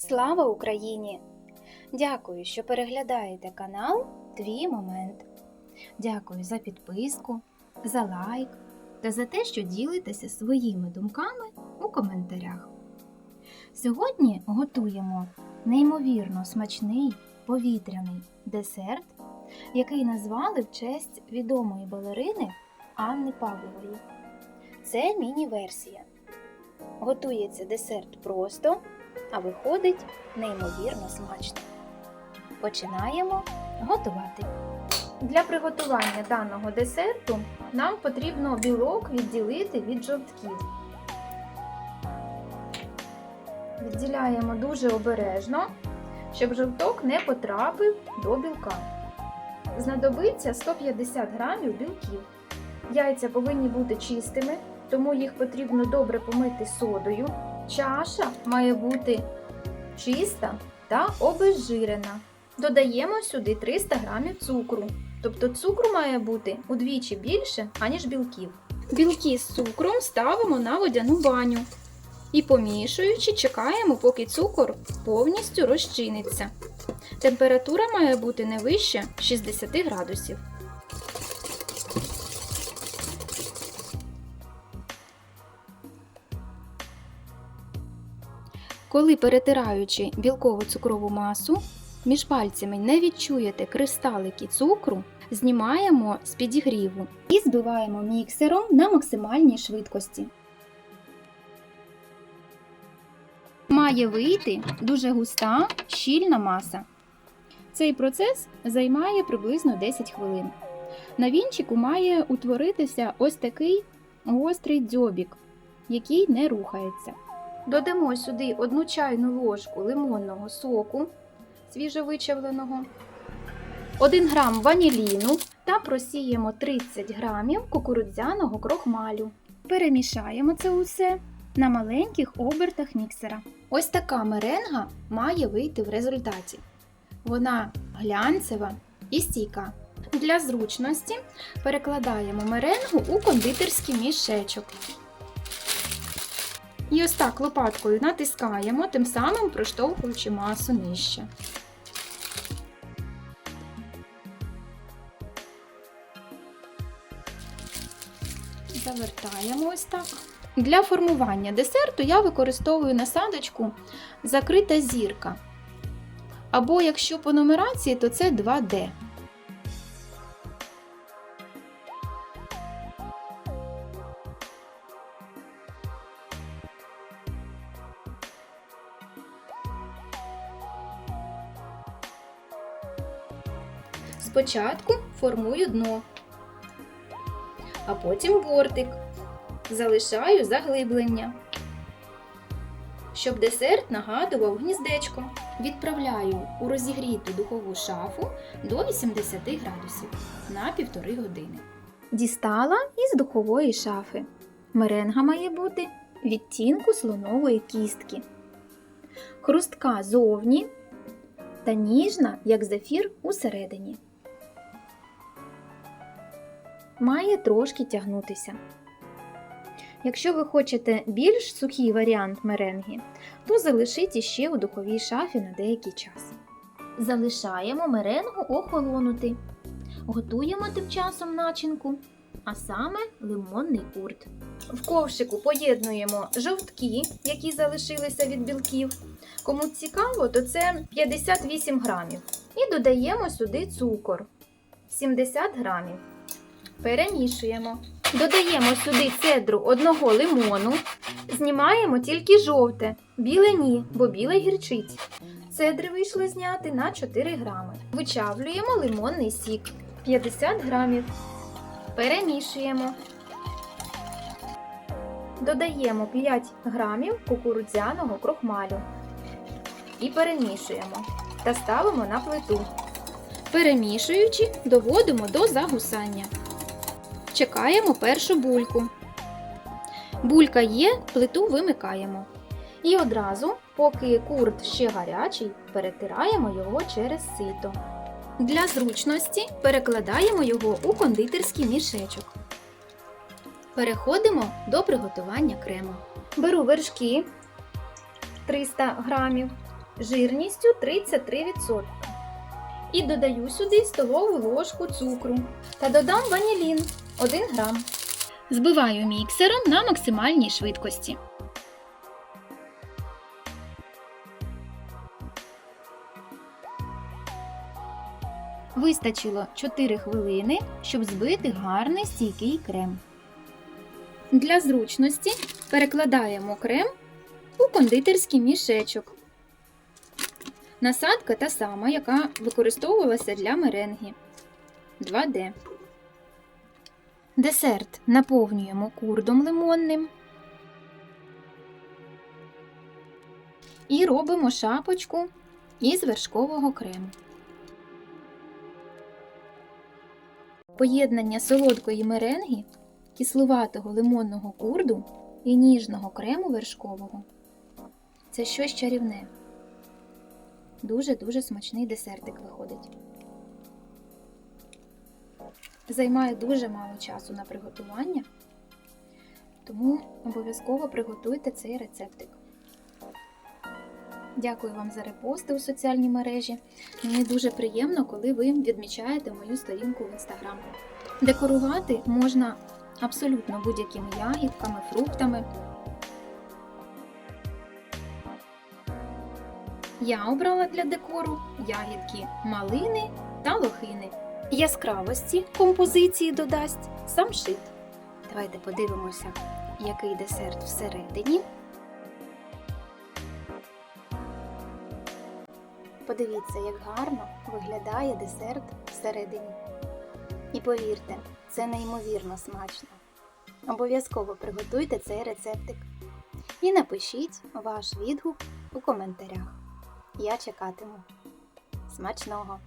Слава Україні! Дякую, що переглядаєте канал Твій Момент. Дякую за підписку, за лайк та за те, що ділитеся своїми думками у коментарях. Сьогодні готуємо неймовірно смачний повітряний десерт, який назвали в честь відомої балерини Анни Павлової. Це міні-версія. Готується десерт просто, а виходить неймовірно смачно. Починаємо готувати. Для приготування даного десерту нам потрібно білок відділити від жовтків. Відділяємо дуже обережно, щоб жовток не потрапив до білка. Знадобиться 150 грамів білків. Яйця повинні бути чистими, тому їх потрібно добре помити содою. Чаша має бути чиста та обезжирена. Додаємо сюди 300 г цукру. Тобто цукру має бути удвічі більше, аніж білків. Білки з цукром ставимо на водяну баню. І помішуючи, чекаємо, поки цукор повністю розчиниться. Температура має бути не вище 60 градусів. Коли перетираючи білкову цукрову масу, між пальцями не відчуєте кристалики цукру, знімаємо з підігріву і збиваємо міксером на максимальній швидкості. Має вийти дуже густа, щільна маса. Цей процес займає приблизно 10 хвилин. На вінчику має утворитися ось такий гострий дзьобік, який не рухається. Додамо сюди одну чайну ложку лимонного соку свіжовичавленого, 1 грам ваніліну та просіємо 30 грамів кукурудзяного крохмалю. Перемішаємо це усе на маленьких обертах міксера. Ось така меренга має вийти в результаті. Вона глянцева і стійка. Для зручності перекладаємо меренгу у кондитерський мішечок. І ось так лопаткою натискаємо, тим самим проштовхуючи масу нижче. Завертаємо ось так. Для формування десерту я використовую насадочку закрита зірка. Або якщо по нумерації, то це 2D. Спочатку формую дно, а потім бортик. Залишаю заглиблення. Щоб десерт нагадував гніздечко. Відправляю у розігріту духову шафу до 80 градусів на півтори години. Дістала із духової шафи. Меренга має бути відтінку слонової кістки. Хрустка зовні та ніжна, як зефір усередині. Має трошки тягнутися. Якщо ви хочете більш сухий варіант меренги, то залишіть іще у духовій шафі на деякий час. Залишаємо меренгу охолонути. Готуємо тим часом начинку, а саме лимонний курт. В ковшику поєднуємо жовтки, які залишилися від білків. Кому цікаво, то це 58 грамів. І додаємо сюди цукор 70 грамів. Перемішуємо. Додаємо сюди цедру одного лимону, знімаємо тільки жовте, біле ні, бо біле гірчить. Цедри вийшли зняти на 4 грами. Вичавлюємо лимонний сік 50 грамів. Перемішуємо. Додаємо 5 грамів кукурудзяного крохмалю. І перемішуємо та ставимо на плиту. Перемішуючи, доводимо до загусання. Чекаємо першу бульку. Булька є, плиту вимикаємо. І одразу, поки курт ще гарячий, перетираємо його через сито. Для зручності перекладаємо його у кондитерський мішечок. Переходимо до приготування крему. Беру вершки 300 грамів, жирністю 33%. І додаю сюди столову ложку цукру та додам ванілін 1 грам. Збиваю міксером на максимальній швидкості. Вистачило 4 хвилини, щоб збити гарний стійкий крем. Для зручності перекладаємо крем у кондитерський мішечок. Насадка та сама, яка використовувалася для меренги 2D. Десерт наповнюємо курдом лимонним. І робимо шапочку із вершкового крему. Поєднання солодкої меренги, кислуватого лимонного курду і ніжного крему вершкового. Це щось чарівне. Дуже-дуже смачний десертик виходить. Займає дуже мало часу на приготування, тому обов'язково приготуйте цей рецептик. Дякую вам за репости у соціальній мережі. Мені дуже приємно, коли ви відмічаєте мою сторінку в інстаграм. Декорувати можна абсолютно будь-якими ягідками, фруктами. Я обрала для декору ягідки малини та лохини. Яскравості композиції додасть самшит. Давайте подивимося, який десерт всередині. Подивіться, як гарно виглядає десерт всередині. І повірте, це неймовірно смачно. Обов'язково приготуйте цей рецептик. І напишіть ваш відгук у коментарях. Я чекатиму. Смачного!